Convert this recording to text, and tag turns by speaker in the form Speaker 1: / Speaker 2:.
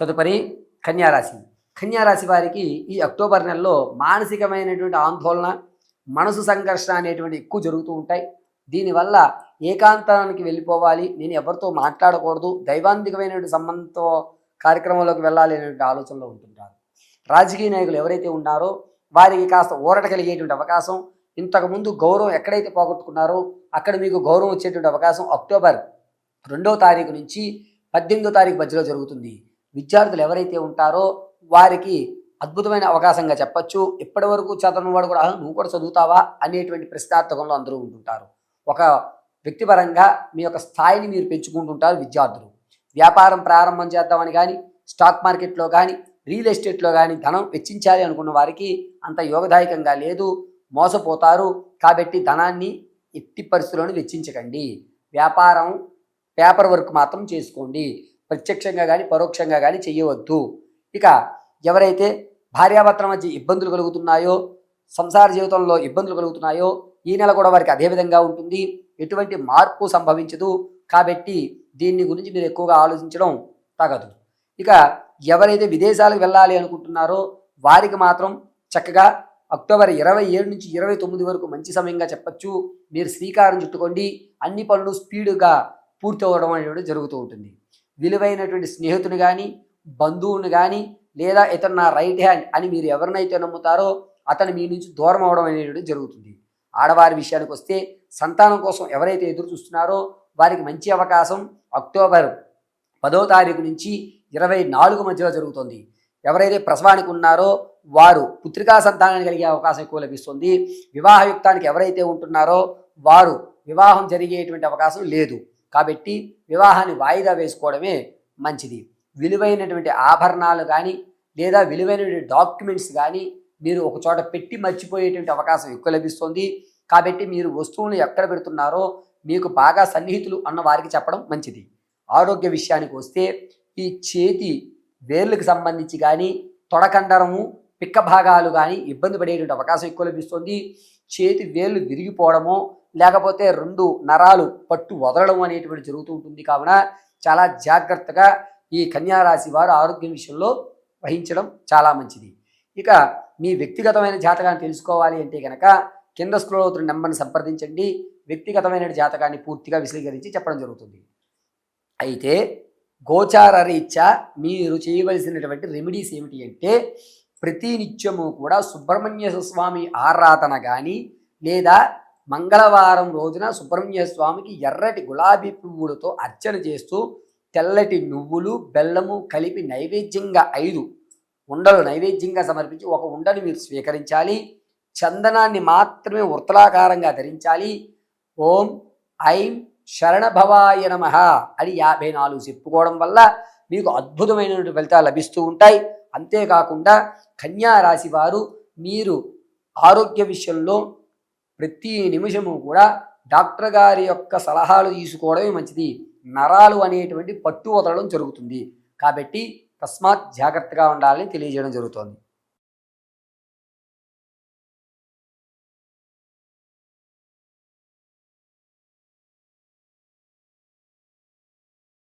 Speaker 1: తదుపరి కన్యారాశి. కన్యారాశి వారికి ఈ అక్టోబర్ నెలలో మానసికమైనటువంటి ఆందోళన మనసు సంఘర్షణ అనేటువంటి ఎక్కువ జరుగుతూ ఉంటాయి. దీనివల్ల ఏకాంతానికి వెళ్ళిపోవాలి. నేను ఎవరితో మాట్లాడకూడదు. దైవాంతికమైనటువంటి సంబంధంతో కార్యక్రమంలోకి వెళ్ళాలి అనేటువంటి ఆలోచనలో ఉంటుంటారు. రాజకీయ నాయకులు ఎవరైతే ఉన్నారో వారికి కాస్త ఊరట కలిగేటువంటి అవకాశం ఇంతకుముందు గౌరవం ఎక్కడైతే పోగొట్టుకున్నారో అక్కడ మీకు గౌరవం వచ్చేటువంటి అవకాశం అక్టోబర్ రెండో తారీఖు నుంచి పద్దెనిమిదో తారీఖు మధ్యలో జరుగుతుంది. విద్యార్థులు ఎవరైతే ఉంటారో వారికి అద్భుతమైన అవకాశంగా చెప్పచ్చు. ఇప్పటి వరకు చదవని వాడు కూడా నువ్వు కూడా చదువుతావా? అనేటువంటి ప్రశ్నార్థకంలో అందరూ ఉంటుంటారు. ఒక వ్యక్తిపరంగా మీ యొక్క స్థాయిని మీరు పెంచుకుంటుంటారు విద్యార్థులు. వ్యాపారం ప్రారంభం చేద్దామని కానీ స్టాక్ మార్కెట్లో కానీ రియల్ ఎస్టేట్లో కానీ ధనం వెచ్చించాలి అనుకున్న వారికి అంత యోగదాయకంగా లేదు. మోసపోతారు. కాబట్టి ధనాన్ని ఎట్టి పరిస్థితుల్లోనూ వెచ్చించకండి. వ్యాపారం పేపర్ వర్క్ మాత్రం చేసుకోండి. ప్రత్యక్షంగా కానీ పరోక్షంగా కానీ చేయవద్దు ఇక ఎవరైతే భార్యాభర్తల మధ్య ఇబ్బందులు కలుగుతున్నాయో సంసార జీవితంలో ఇబ్బందులు కలుగుతున్నాయో ఈ నెల కూడా వారికి అదే విధంగా ఉంటుంది. ఎటువంటి మార్పు సంభవించదు. కాబట్టి దీన్ని గురించి మీరు ఎక్కువగా ఆలోచించడం తగదు. ఇక ఎవరైతే విదేశాలకు వెళ్ళాలి అనుకుంటున్నారో వారికి మాత్రం చక్కగా అక్టోబర్ ఇరవై ఏడు నుంచి ఇరవై తొమ్మిది వరకు మంచి సమయంగా చెప్పచ్చు. మీరు శ్రీకారం చుట్టుకోండి. అన్ని పనులు స్పీడ్గా పూర్తి అవ్వడం అనేది జరుగుతూ ఉంటుంది. విలువైనటువంటి స్నేహితుని కానీ బంధువుని కానీ లేదా ఇతను నా రైట్ హ్యాండ్ అని మీరు ఎవరినైతే నమ్ముతారో అతను మీ నుంచి దూరం అవడం అనేది జరుగుతుంది. ఆడవారి విషయానికి వస్తే సంతానం కోసం ఎవరైతే ఎదురు చూస్తున్నారో వారికి మంచి అవకాశం అక్టోబర్ పదో తారీఖు నుంచి ఇరవై నాలుగు మధ్యలో జరుగుతుంది. ఎవరైతే ప్రసవానికి ఉన్నారో వారు పుత్రికా సంతానాన్ని కలిగే అవకాశం ఎక్కువ లభిస్తుంది. వివాహయుక్తానికి ఎవరైతే ఉంటున్నారో వారు వివాహం జరిగేటువంటి అవకాశం లేదు. కాబట్టి వివాహాన్ని వాయిదా వేసుకోవడమే మంచిది. విలువైనటువంటి ఆభరణాలు కానీ లేదా విలువైనటువంటి డాక్యుమెంట్స్ కానీ మీరు ఒక చోట పెట్టి మర్చిపోయేటువంటి అవకాశం ఎక్కువ లభిస్తుంది. కాబట్టి మీరు వస్తువులను ఎక్కడ పెడుతున్నారో మీకు బాగా సన్నిహితులు అన్న వారికి చెప్పడం మంచిది. ఆరోగ్య విషయానికి వస్తే ఈ చేతి వేర్లకు సంబంధించి కానీ తొడకండరము పిక్క భాగాలు కానీ ఇబ్బంది పడేటువంటి అవకాశం ఎక్కువ లభిస్తుంది. చేతి వేర్లు విరిగిపోవడము లేకపోతే రెండు నరాలు పట్టు వదలడం అనేటువంటి జరుగుతూ ఉంటుంది. కావున చాలా జాగ్రత్తగా ఈ కన్యారాశి వారు ఆరోగ్యం విషయంలో వహించడం చాలా మంచిది. ఇక మీ వ్యక్తిగతమైన జాతకాన్ని తెలుసుకోవాలి అంటే కనుక కింద స్క్రోల్ అవుతున్న నెంబర్ని సంప్రదించండి. వ్యక్తిగతమైన జాతకాన్ని పూర్తిగా విశదీకరించి చెప్పడం జరుగుతుంది. అయితే గోచార రీత్యా మీరు చేయవలసినటువంటి రెమెడీస్ ఏమిటి అంటే ప్రతి నిత్యము కూడా సుబ్రహ్మణ్య స్వామి ఆరాధన కానీ లేదా మంగళవారం రోజున సుబ్రహ్మణ్య స్వామికి ఎర్రటి గులాబీ పువ్వులతో అర్చన చేస్తూ తెల్లటి నువ్వులు బెల్లము కలిపి నైవేద్యంగా ఐదు ఉండలు నైవేద్యంగా సమర్పించి ఒక ఉండని మీరు స్వీకరించాలి. చందనాన్ని మాత్రమే వృత్తలాకారంగా ధరించాలి. ఓం ఐం శరణభవాయ నమ అని యాభై నాలుగు చెప్పుకోవడం వల్ల మీకు అద్భుతమైనటువంటి ఫలితాలు లభిస్తూ ఉంటాయి. అంతేకాకుండా కన్యా రాశి వారు మీరు ఆరోగ్య విషయంలో ప్రతి నిమిషము కూడా డాక్టర్ గారి యొక్క సలహాలు తీసుకోవడమే మంచిది. నరాలు అనేటువంటి పట్టు వదలడం జరుగుతుంది. కాబట్టి తస్మాత్ జాగ్రత్తగా ఉండాలని తెలియజేయడం జరుగుతోంది.